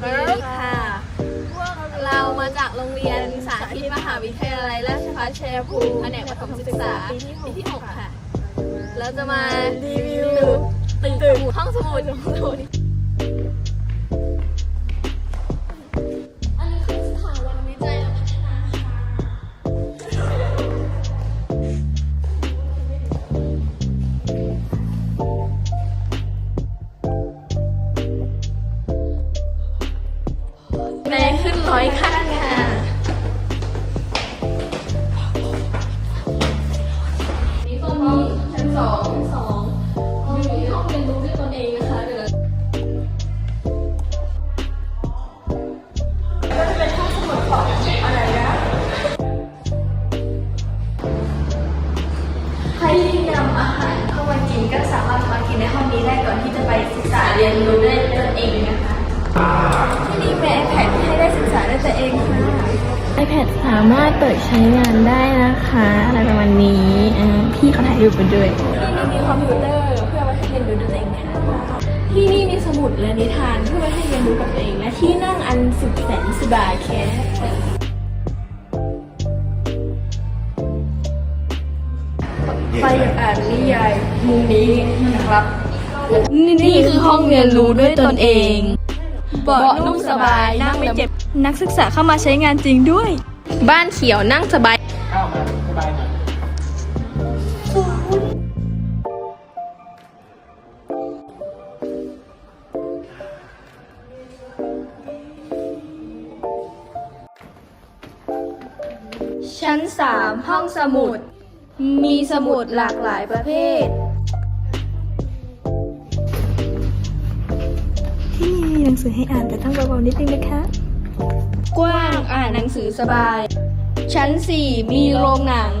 เกลิค่ะ พวกเรามาจากโรงเรียนสาธิตมหาวิทยาลัยราชภัฏชัยภูมิแผนกประถมศึกษาปีที่6ค่ะ เราจะมารีวิวตึกห้องสมุด อยขั้นค่ะ นี่ตอนนี้ชั้นสองชั้นสองอยู่ที่ห้องเรียนรู้ด้วยตนเองนะคะเดี๋ยวเราก็จะเป็นห้องสมุดของอะไรนะใครที่นำอาหารเข้ามากินก็สามารถมากินในห้องนี้ได้ามารถเปิดใช้งานได้นะคะอะไรประมาณนี้อ่าพี่เขาถ่ายรูปไปด้วยที่นี่มีคอมพิวเตอร์เพื่อไว้ให้เรียนรู้ด้วยตัวเองค่ะที่นี่มีสมุดและนิทานเพื่อไว้ให้เรียนรู้กับตัวเองและที่นั่งอันสุดแสนสบายแค่ใครอยากอ่านนิยายมุมนี้นะครับ นี่คือห้องเรียนรู้ด้วยตนเองเบาะนุ่มสบายนั่งไม่เจ็บ นักศึกษาเข้ามาใช้งานจริงด้วย บ้านเขียวนั่งสบายเข้ามาสบายหน่อยชั้น3ห้องสมุด มีสมุดหลากหลายประเภท ที่นี่มีหนังสือให้อ่านแต่ต้องเบาๆนิดนึงนะคะ กว้างอ่านหนังสือสบาย ชั้น 4 มีโรงหนัง